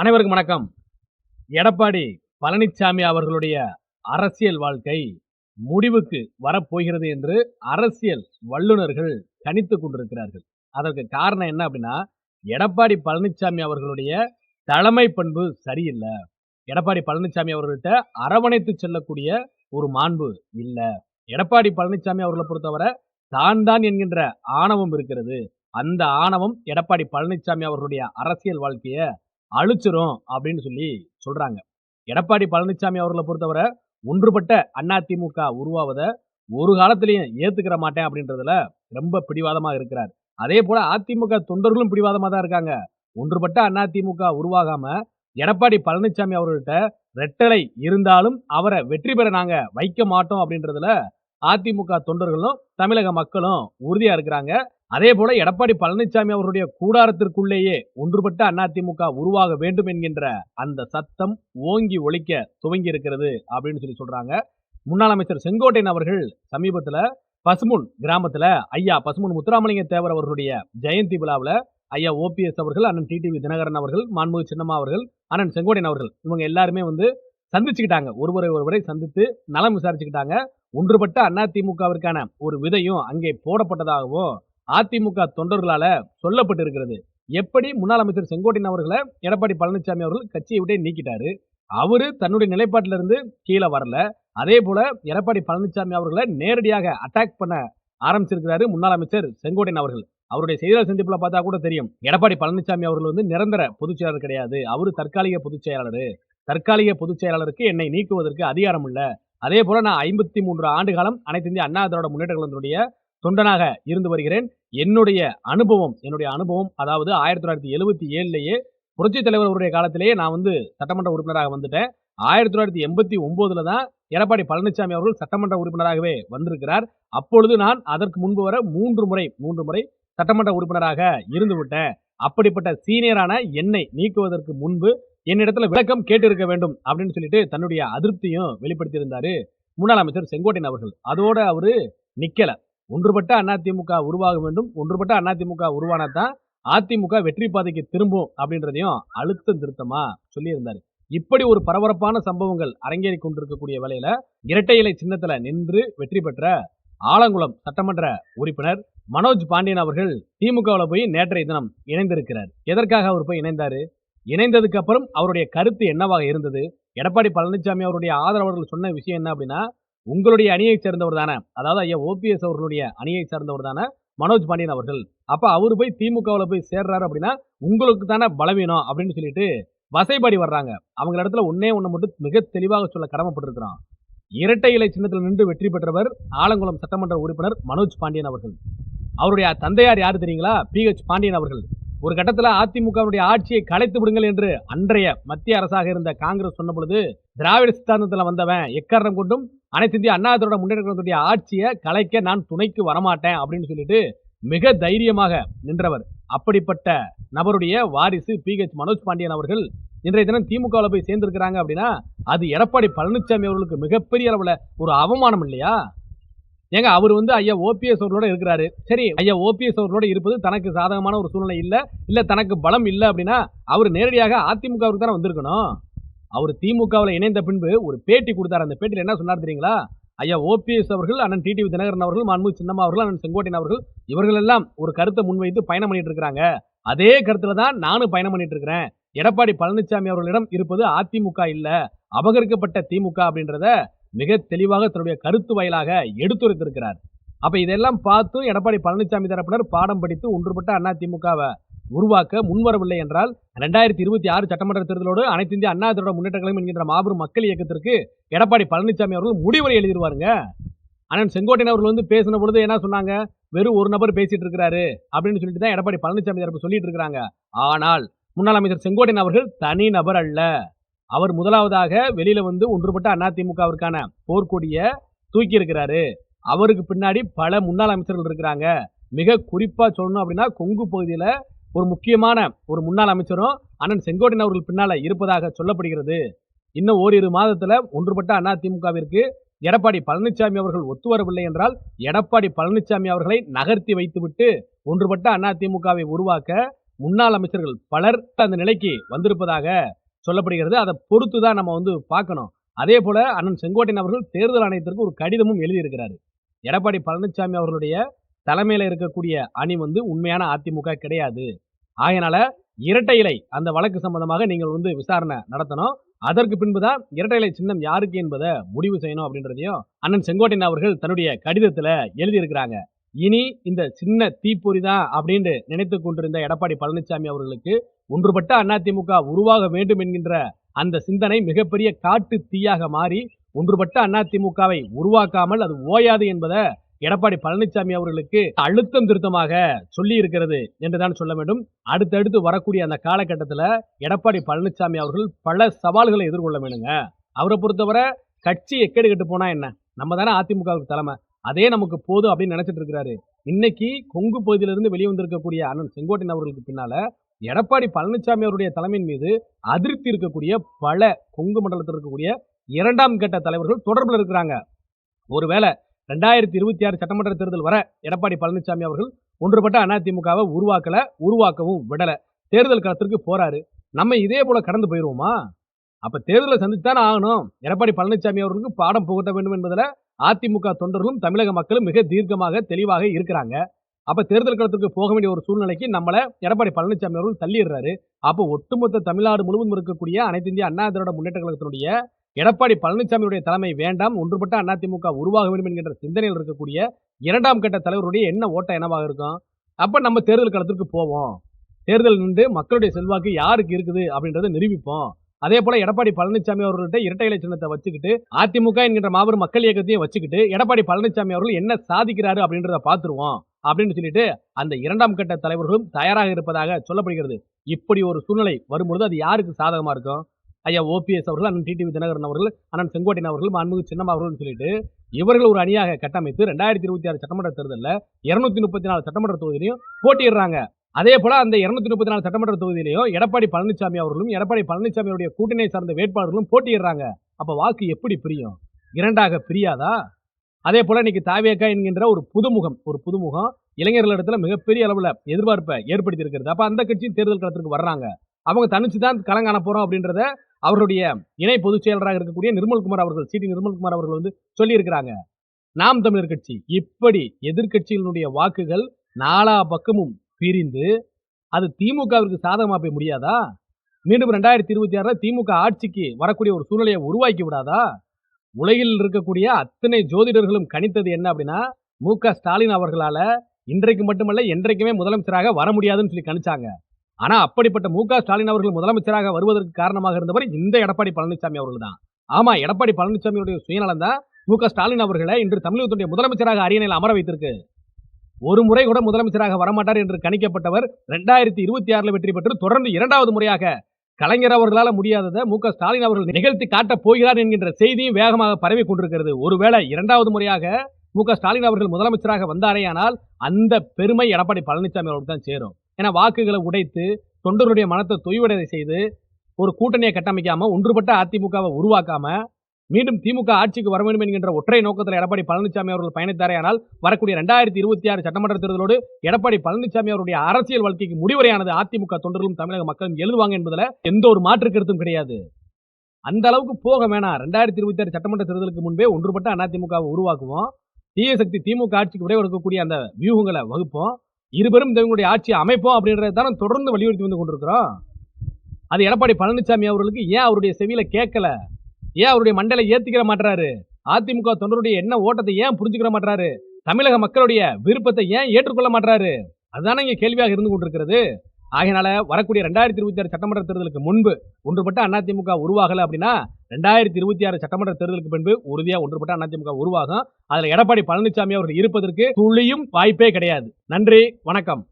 அனைவருக்கும் வணக்கம். எடப்பாடி பழனிசாமி அவர்களுடைய அரசியல் வாழ்க்கை முடிவுக்கு வரப்போகிறது என்று அரசியல் வல்லுநர்கள் கணித்து கொண்டிருக்கிறார்கள். அதற்கு காரணம் என்ன அப்படின்னா எடப்பாடி பழனிசாமி அவர்களுடைய தலைமை பண்பு சரியில்லை. எடப்பாடி பழனிசாமி அவர்கள்ட்ட அரவணைத்து செல்லக்கூடிய ஒரு மாண்பு இல்லை. எடப்பாடி பழனிசாமி அவர்களை பொறுத்தவரை தான் தான் என்கின்ற ஆணவம் இருக்கிறது. அந்த ஆணவம் எடப்பாடி பழனிசாமி அவர்களுடைய அரசியல் வாழ்க்கையை அழிச்சிரும் அப்படின்னு சொல்லி சொல்றாங்க. எடப்பாடி பழனிசாமி அவர்களை பொறுத்தவரை ஒன்றுபட்ட அதிமுக உருவாவதை ஒரு காலத்திலையும் ஏத்துக்கிற மாட்டேன் அப்படின்றதுல ரொம்ப பிடிவாதமாக இருக்கிறார். அதே போல அதிமுக தொண்டர்களும் பிடிவாதமாக தான் இருக்காங்க. ஒன்றுபட்ட அதிமுக உருவாகாம எடப்பாடி பழனிசாமி அவர்கள்ட்ட ரெட்டலை இருந்தாலும் அவரை வெற்றி பெற நாங்க வைக்க மாட்டோம் அப்படின்றதுல அதிமுக தொண்டர்களும் தமிழக மக்களும் உறுதியா இருக்கிறாங்க. அதே போல எடப்பாடி பழனிசாமி அவருடைய கூடாரத்திற்குள்ளேயே ஒன்றுபட்ட அதிமுக உருவாக வேண்டும் என்கின்ற அந்த சத்தம் ஓங்கி ஒழிக்க துவங்கி இருக்கிறது அப்படின்னு சொல்லி சொல்றாங்க. முன்னாள் அமைச்சர் செங்கோட்டையன் அவர்கள் சமீபத்துல பசுமுன் கிராமத்துல ஐயா பசுமுன் முத்துராமலிங்க தேவர் அவர்களுடைய ஜெயந்தி விழாவில் ஐயா ஓபிஎஸ் அவர்கள் அண்ணன் டிடிவி தினகரன் அவர்கள் மாண்புமிகு சின்னம்மா அவர்கள் அண்ணன் செங்கோட்டையன் அவர்கள் இவங்க எல்லாருமே வந்து சந்திச்சுக்கிட்டாங்க. ஒருவரை ஒருவரை சந்தித்து நலம் விசாரிச்சுக்கிட்டாங்க. ஒன்றுபட்ட அதிமுகவிற்கான ஒரு விதையும் அங்கே போடப்பட்டதாகவும் அதிமுக தொண்டர்களால சொல்லப்பட்டு இருக்கிறது எப்படி முன்னாள் அமைச்சர் செங்கோட்டையன் அவர்களை எடப்பாடி பழனிசாமி அவர்கள் கட்சியை விட்டே நீக்கிட்டாரு? அவரு தன்னுடைய நிலைப்பாட்டிலிருந்து கீழே வரல. அதே போல எடப்பாடி பழனிசாமி அவர்களை நேரடியாக அட்டாக் பண்ண ஆரம்பிச்சிருக்கிறாரு முன்னாள் அமைச்சர் செங்கோட்டையன் அவர்கள். அவருடைய செய்தியாளர் சந்திப்புல பார்த்தா கூட தெரியும். எடப்பாடி பழனிசாமி அவர்கள் வந்து நிரந்தர பொதுச் செயலாளர் கிடையாது. அவரு தற்காலிக பொதுச் செயலாளர். தற்காலிக பொதுச் செயலாளருக்கு என்னை நீக்குவதற்கு அதிகாரம் இல்லை அதே போல நான் ஐம்பத்தி மூன்று ஆண்டு காலம் அனைத்து இந்திய அண்ணா திராவிட முன்னேற்ற கழகத்தினுடைய தொண்டனாக இருந்து வருகிறேன். என்னுடைய அனுபவம் என்னுடைய அனுபவம் அதாவது ஆயிரத்தி தொள்ளாயிரத்தி எழுபத்தி ஏழுலேயே புரட்சித் தலைவர் அவருடைய காலத்திலேயே நான் வந்து சட்டமன்ற உறுப்பினராக வந்துட்டேன். ஆயிரத்தி தொள்ளாயிரத்தி எண்பத்தி ஒன்பதுல தான் எடப்பாடி பழனிசாமி அவர்கள் சட்டமன்ற உறுப்பினராகவே வந்திருக்கிறார். அப்பொழுது நான் அதற்கு முன்பு வர மூன்று முறை மூன்று முறை சட்டமன்ற உறுப்பினராக இருந்து விட்டேன். அப்படிப்பட்ட சீனியரான என்னை நீக்குவதற்கு முன்பு என்னிடத்துல விளக்கம் கேட்டிருக்க வேண்டும் அப்படின்னு சொல்லிட்டு தன்னுடைய அதிருப்தியும் வெளிப்படுத்தியிருந்தாரு முன்னாள் அமைச்சர் செங்கோட்டையன் அவர்கள். அதோட அவரு நிக்கல. ஒன்றுபட்ட அதிமுக உருவாக வேண்டும். ஒன்றுபட்ட அதிமுக உருவானாதான் அதிமுக வெற்றி பாதைக்கு திரும்பும் அப்படின்றதையும் அழுத்தம் திருத்தமா சொல்லியிருந்தாரு. இப்படி ஒரு பரபரப்பான சம்பவங்கள் அரங்கேறி கொண்டிருக்கக்கூடிய வேலையில இரட்டை இலை சின்னத்துல நின்று வெற்றி பெற்ற ஆலங்குளம் சட்டமன்ற உறுப்பினர் மனோஜ் பாண்டியன் அவர்கள் திமுகவில் போய் நேற்றைய தினம் இணைந்திருக்கிறார். எதற்காக அவர் போய் இணைந்தாரு? இணைந்ததுக்கு அப்புறம் அவருடைய கருத்து என்னவாக இருந்தது? எடப்பாடி பழனிசாமி அவருடைய ஆதரவாளர்கள் சொன்ன விஷயம் என்ன அப்படின்னா உங்களுடைய அணியை சேர்ந்தவர் தானே. அதாவது ஐயா ஓபிஎஸ் அவர்களுடைய அணியை சேர்ந்தவர் தானே மனோஜ் பாண்டியன் அவர்கள். அப்ப அவர் போய் திமுகவில் போய் சேர்றாரு அப்படின்னா உங்களுக்கு தானே பலவீனம் அப்படின்னு சொல்லிட்டு வசைபாடி வர்றாங்க. அவங்க இடத்துல ஒன்னே ஒண்ணு மட்டும் மிக தெளிவாக சொல்ல கடமைப்பட்டிருக்கிறான். இரட்டை இலை சின்னத்தில் நின்று வெற்றி பெற்றவர் ஆலங்குளம் சட்டமன்ற உறுப்பினர் மனோஜ் பாண்டியன் அவர்கள். அவருடைய தந்தையார் யார் தெரியுங்களா? பி ஹெச் பாண்டியன் அவர்கள். ஒரு கட்டத்தில் அதிமுகவுடைய ஆட்சியை கலைத்து விடுங்கள் என்று அன்றைய மத்திய அரசாக இருந்த காங்கிரஸ் சொன்ன பொழுது திராவிட சித்தாந்தத்தில் வந்தவன் எக்காரணம் கொண்டும் அனைத்து இந்திய அண்ணா திராவிட முன்னேற்ற ஆட்சியை கலைக்க நான் துணைக்கு வரமாட்டேன் அப்படின்னு சொல்லிட்டு மிக தைரியமாக நின்றவர். அப்படிப்பட்ட நபருடைய வாரிசு பி. ஹெச் மனோஜ் பாண்டியன் அவர்கள் இன்றைய தினம் திமுகவில் போய் சேர்ந்திருக்கிறாங்க அப்படின்னா அது எடப்பாடி பழனிசாமி அவர்களுக்கு மிகப்பெரிய அளவில் ஒரு அவமானம் இல்லையா? ஏங்க அவர் வந்து ஐயா ஓபிஎஸ் அவர்களோட இருக்கிறாரு. சரி ஐயா ஓபிஎஸ் அவர்களோட இருப்பது தனக்கு சாதகமான ஒரு சூழ்நிலை இல்லை இல்லை தனக்கு பலம் இல்லை அப்படின்னா அவர் நேரடியாக அதிமுகவுக்கு தானே வந்திருக்கணும். அவர் திமுகவில் இணைந்த பின்பு ஒரு பேட்டி கொடுத்தாரு. அந்த பேட்டியில் என்ன சொன்னார் தெரியுங்களா? ஐயா ஓபிஎஸ் அவர்கள் அண்ணன் டிடிவி தினகரன் அவர்கள் மாண்பு சின்னம்மா அவர்கள் அண்ணன் செங்கோட்டையன் அவர்கள் இவர்கள் எல்லாம் ஒரு கருத்தை முன்வைத்து பயணம் பண்ணிட்டு இருக்கிறாங்க. அதே கருத்துல தான் நானும் பயணம் பண்ணிட்டு இருக்கிறேன். எடப்பாடி பழனிசாமி அவர்களிடம் இருப்பது அதிமுக இல்ல அபகரிக்கப்பட்ட திமுக அப்படின்றத மிக தெளிவாக தன்னுடைய கருத்து வாயிலாக எடுத்துரைத்திருக்கிறார். அப்ப இதெல்லாம் பார்த்து எடப்பாடி பழனிசாமி தரப்பினர் பாடம் படித்து ஒன்றுபட்ட அண்ணா திமுகவை உருவாக்க முன்வரவில்லை என்றால் ரெண்டாயிரத்தி இருபத்தி ஆறு சட்டமன்ற தேர்தலோடு அனைத்து இந்திய அண்ணா திராவிட முன்னேற்ற கழகம் என்கின்ற மாபெரும் மக்கள் இயக்கத்திற்கு எடப்பாடி பழனிசாமி அவர்கள் முடிவுரை எழுதிடுவாருங்க. ஆனால் செங்கோட்டையன் அவர்கள் வந்து பேசின பொழுது என்ன சொன்னாங்க? வெறும் ஒரு நபர் பேசிட்டு இருக்கிறாரு அப்படின்னு சொல்லிட்டு தான் எடப்பாடி பழனிசாமி தரப்பு சொல்லிட்டு இருக்கிறாங்க. ஆனால் முன்னாள் அமைச்சர் செங்கோட்டையன் அவர்கள் தனி நபர் அல்ல. அவர் முதலாவதாக வெளியில வந்து ஒன்றுபட்ட அதிமுகவிற்கான போர்க்கொடிய தூக்கி இருக்கிறாரு அவருக்கு பின்னாடி பல முன்னாள் அமைச்சர்கள் இருக்கிறாங்க. மிக குறிப்பா சொல்லணும் அப்படின்னா கொங்கு பகுதியில ஒரு முக்கியமான ஒரு முன்னாள் அமைச்சரும் அண்ணன் செங்கோட்டையன் அவர்கள் பின்னால இருப்பதாக சொல்லப்படுகிறது. இன்னும் ஓரிரு மாதத்துல ஒன்றுபட்ட அதிமுகவிற்கு எடப்பாடி பழனிசாமி அவர்கள் ஒத்து வரவில்லை என்றால் எடப்பாடி பழனிசாமி அவர்களை நகர்த்தி வைத்துவிட்டு ஒன்றுபட்ட அதிமுகவை உருவாக்க முன்னாள் அமைச்சர்கள் பலர் அந்த நிலைக்கு வந்திருப்பதாக சொல்லப்படுகிறது. அதை பொறுத்து தான் நம்ம வந்து பார்க்கணும். அதே போல அண்ணன் செங்கோட்டையன் அவர்கள் தேர்தல் ஆணையத்திற்கு ஒரு கடிதமும் எழுதியிருக்கிறாரு. எடப்பாடி பழனிசாமி அவர்களுடைய தலைமையில் இருக்கக்கூடிய அணி வந்து உண்மையான அதிமுக கிடையாது. ஆகையினால இரட்டை இலை அந்த வழக்கு சம்பந்தமாக நீங்கள் வந்து விசாரணை நடத்தணும். அதற்கு பின்புதான் இரட்டை இலை சின்னம் யாருக்கு என்பதை முடிவு செய்யணும் அப்படின்றதையும் அண்ணன் செங்கோட்டையன் அவர்கள் தன்னுடைய கடிதத்தில் எழுதியிருக்கிறாங்க. இனி இந்த சின்ன தீப்பொறி தான் அப்படின்னு நினைத்து கொண்டிருந்த எடப்பாடி பழனிசாமி அவர்களுக்கு ஒன்றுபட்ட அதிமுக உருவாக வேண்டும் என்கின்ற அந்த சிந்தனை மிகப்பெரிய காட்டு தீயாக மாறி ஒன்றுபட்ட அதிமுகவை உருவாக்காமல் அது ஓயாது என்பதை எடப்பாடி பழனிசாமி அவர்களுக்கு அழுத்தம் திருத்தமாக சொல்லி இருக்கிறது என்றுதான் சொல்ல வேண்டும். அடுத்தடுத்து வரக்கூடிய அந்த காலகட்டத்தில் எடப்பாடி பழனிசாமி அவர்கள் பல சவால்களை எதிர்கொள்ள வேணுங்க. அவரை பொறுத்தவரை கட்சி எக்கடி கட்டு போனா என்ன? நம்ம தானே அதிமுகவுக்கு தலைமை. அதே நமக்கு போதும் அப்படின்னு நினைச்சிட்டு இருக்கிறாரு. இன்னைக்கு கொங்கு பகுதியிலிருந்து வெளியே வந்திருக்கக்கூடிய அண்ணன் செங்கோட்டையன் அவர்களுக்கு பின்னால எடப்பாடி பழனிசாமி அவருடைய தலைமையின் மீது அதிருப்தி இருக்கக்கூடிய பல கொங்கு மண்டலத்தில் இருக்கக்கூடிய இரண்டாம் கட்ட தலைவர்கள் தொடர்பில் இருக்கிறாங்க. ஒருவேளை ரெண்டாயிரத்தி இருபத்தி ஆறு சட்டமன்ற தேர்தல் வர எடப்பாடி பழனிசாமி அவர்கள் ஒன்றுபட்ட அதிமுகவை உருவாக்கல உருவாக்கவும் விடல. தேர்தல் களத்திற்கு போறாரு. நம்ம இதே போல கடந்து போயிடுவோமா அப்ப தேர்தலை சந்தித்துதான் ஆகணும். எடப்பாடி பழனிசாமி அவர்களுக்கு பாடம் புகட்ட வேண்டும் என்பதில் அதிமுக தொண்டர்களும் தமிழக மக்களும் மிக தீர்க்கமாக தெளிவாக இருக்கிறாங்க. அப்போ தேர்தல் களத்துக்கு போக வேண்டிய ஒரு சூழ்நிலைக்கு நம்மளை எடப்பாடி பழனிசாமி அவர்கள் தள்ளிடுறாரு. அப்போ ஒட்டுமொத்த தமிழ்நாடு முழுவதும் இருக்கக்கூடிய அனைத்து இந்திய அண்ணா திராவிட முன்னேற்ற கழகத்தினுடைய எடப்பாடி பழனிசாமியுடைய தலைமை வேண்டாம் ஒன்றுபட்ட அதிமுக உருவாக வேண்டும் என்கின்ற சிந்தனையில் இருக்கக்கூடிய இரண்டாம் கட்ட தலைவருடைய என்ன ஓட்டம் என்னவாக இருக்கும்? அப்போ நம்ம தேர்தல் களத்திற்கு போவோம். தேர்தல் நின்று மக்களுடைய செல்வாக்கு யாருக்கு இருக்குது அப்படின்றத நிரூபிப்போம். அதே போல எடப்பாடி பழனிசாமி அவர்கள்ட்ட இரட்டை இலை சின்னத்தை வச்சுக்கிட்டு அதிமுக என்கின்ற மாபெரும் மக்கள் இயக்கத்தையும் வச்சுக்கிட்டு எடப்பாடி பழனிசாமி அவர்கள் என்ன சாதிக்கிறாரு அப்படின்றத பார்த்துருவோம். அப்படின்னு சொல்லிட்டு அந்த இரண்டாம் கட்ட தலைவர்களும் தயாராக இருப்பதாக சொல்லப்படுகிறது. இப்படி ஒரு சூழ்நிலை வரும்பொழுது அது யாருக்கு சாதகமாக இருக்கும்? ஐயா ஓபிஎஸ் அவர்கள் அண்ணன் டிடிவி தினகரன் அவர்கள் அண்ணன் செங்கோட்டையன் அவர்கள் மாண்புமிகு சின்னம்மா அவர்கள் சொல்லிட்டு இவர்கள் ஒரு அணியாக கட்டமைத்து ரெண்டாயிரத்தி இருபத்தி ஆறு சட்டமன்ற தேர்தலில் இருநூத்தி முப்பத்தி நாலு சட்டமன்ற தொகுதியிலையும் போட்டியிடுறாங்க. அதே போல அந்த இருநூத்தி முப்பத்தி நாலு சட்டமன்ற தொகுதியிலையும் எடப்பாடி பழனிசாமி அவர்களும் எடப்பாடி பழனிசாமியுடைய கூட்டணியை சார்ந்த வேட்பாளர்களும் போட்டியிடுறாங்க. அப்ப வாக்கு எப்படி பிரியும்? இரண்டாக பிரியாதா? அதே போல இன்னைக்கு தாவேக்கா என்கின்ற ஒரு புதுமுகம் ஒரு புதுமுகம் இளைஞர்களிடத்துல மிகப்பெரிய அளவுல எதிர்பார்ப்பை ஏற்படுத்தி இருக்கிறது அப்ப அந்த கட்சியும் தேர்தல் களத்திற்கு வர்றாங்க. அவங்க தனிச்சு தான் களம் காண போறோம் அப்படின்றத அவருடைய இணை பொதுச் செயலராக இருக்கக்கூடிய நிர்மல்குமார் அவர்கள் சிடி நிர்மல்குமார் அவர்கள் வந்து சொல்லியிருக்கிறாங்க. நாம் தமிழர் கட்சி இப்படி எதிர்க்கட்சிகளுடைய வாக்குகள் நாலா பக்கமும் பிரிந்து அது திமுகவிற்கு சாதகமாக போய் முடியாதா? மீண்டும் ரெண்டாயிரத்தி இருபத்தி ஆறுல திமுக ஆட்சிக்கு வரக்கூடிய ஒரு சூழ்நிலையை உருவாக்கி விடாதா? உலகில் இருக்கக்கூடிய அத்தனை ஜோதிடர்களும் கணித்தது என்ன அப்படின்னா மு. க. ஸ்டாலின் அவர்களால இன்றைக்கு மட்டுமல்ல என்றைக்குமே முதலமைச்சராக வர முடியாதுன்னு சொல்லி கணிச்சாங்க. ஆனா அப்படிப்பட்ட மு. க. ஸ்டாலின் அவர்கள் முதலமைச்சராக வருவதற்கு காரணமாக இருந்தவர் இந்த எடப்பாடி பழனிசாமி அவர்கள் தான். ஆமா எடப்பாடி பழனிசாமியுடைய சுயநலம் தான் மு. க. ஸ்டாலின் அவர்களை இன்று தமிழகத்துடைய முதலமைச்சராக அரியணையில் அமர வைத்திருக்கு. ஒரு முறை கூட முதலமைச்சராக வரமாட்டார் என்று கணிக்கப்பட்டவர் ரெண்டாயிரத்தி இருபத்தி ஆறுல வெற்றி பெற்று தொடர்ந்து இரண்டாவது முறையாக கலைஞர் அவர்களால் முடியாததை மு ஸ்டாலின் அவர்கள் நிகழ்த்தி காட்டப் போகிறார் என்கின்ற செய்தியும் வேகமாக பரவி கொண்டிருக்கிறது. ஒருவேளை இரண்டாவது முறையாக மு ஸ்டாலின் அவர்கள் முதலமைச்சராக வந்தாரேயானால் அந்த பெருமை எடப்பாடி பழனிசாமி அவர்களுக்கு தான் சேரும். ஏன்னா வாக்குகளை உடைத்து தொண்டருடைய மனத்தை தொய்வடை செய்து ஒரு கூட்டணியை கட்டமைக்காமல் ஒன்றுபட்ட அதிமுகவை உருவாக்காமல் மீண்டும் திமுக ஆட்சிக்கு வர வேண்டும் என்கின்ற ஒற்றை நோக்கத்தில் எடப்பாடி பழனிசாமி அவர்கள் பயணித்தாரேயானால் வரக்கூடிய ரெண்டாயிரத்தி இருபத்தி ஆறு சட்டமன்ற தேர்தலோடு எடப்பாடி பழனிசாமி அவருடைய அரசியல் வாழ்க்கைக்கு முடிவரையானது அதிமுக தொண்டர்களும் தமிழக மக்களும் எழுதுவாங்க என்பதில் எந்த ஒரு மாற்று கருத்தும் கிடையாது. அந்த அளவுக்கு போக வேணாம். ரெண்டாயிரத்தி இருபத்தி ஆறு சட்டமன்ற தேர்தலுக்கு முன்பே ஒன்றுபட்ட அதிமுகவை உருவாக்குவோம். தீய சக்தி திமுக ஆட்சிக்கு விடை கொடுக்கக்கூடிய அந்த வியூகங்களை வகுப்போம். இருபெரும் இவங்களுடைய ஆட்சியை அமைப்போம் அப்படின்றத தான் தொடர்ந்து வலியுறுத்தி வந்து கொண்டிருக்கிறோம். அது எடப்பாடி பழனிசாமி அவர்களுக்கு ஏன் அவருடைய செவியில கேட்கல? ஏன் அவருடைய மண்டலை ஏத்திக்கிற மாட்டாரு அதிமுக தொண்டருடைய என்ன ஓட்டத்தை ஏன் புரிஞ்சுக்கிற மாட்டாரு தமிழக மக்களுடைய விருப்பத்தை ஏன் ஏற்றுக்கொள்ள மாட்டாரு அதுதானே இங்க கேள்வியாக இருந்து கொண்டிருக்கிறது. ஆகையினால வரக்கூடிய ரெண்டாயிரத்தி இருபத்தி ஆறு சட்டமன்ற தேர்தலுக்கு முன்பு ஒன்றுபட்ட அதிமுக உருவாகல அப்படின்னா ரெண்டாயிரத்தி இருபத்தி ஆறு சட்டமன்ற தேர்தலுக்கு பின்பு உறுதியா ஒன்றுபட்ட அதிமுக உருவாகும். அதுல எடப்பாடி பழனிசாமி அவர்கள் இருப்பதற்கு துளியும் வாய்ப்பே கிடையாது. நன்றி வணக்கம்.